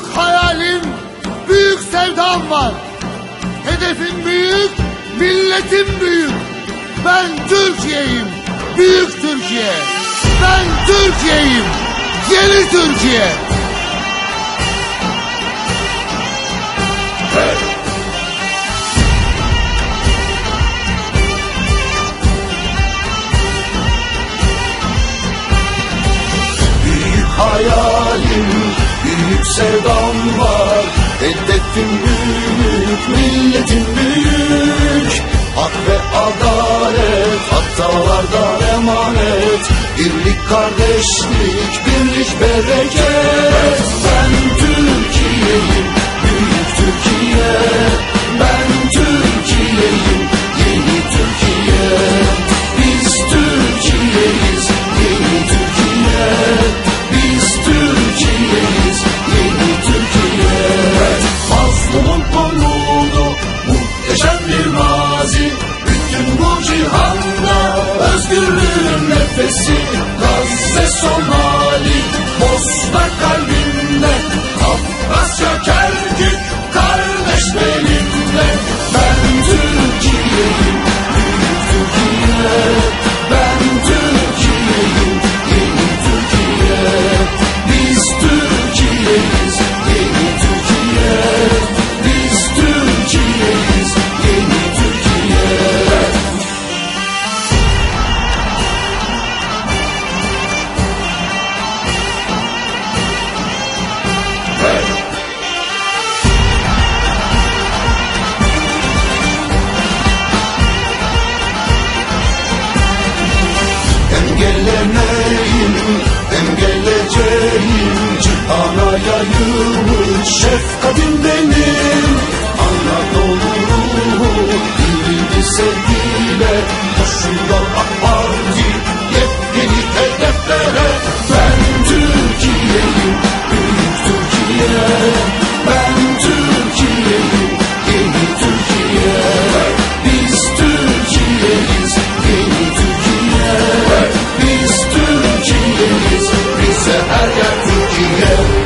Büyük hayalim, büyük sevdam var. Hedefim büyük, milletim büyük. Ben Türkiye'yim, büyük Türkiye. Ben Türkiye'yim, yeni Türkiye. Sevdam var. Hedefim büyük, milletim büyük. Hak ve adalet, hatalardan emanet. Birlik, kardeşlik, birlik, bereket muhteşem bir mazi. Bütün bu cihanda özgürlüğün nefesi Anaya yürümüş şefkatim benim. Anadolu Yürüdü sevgiyle Help.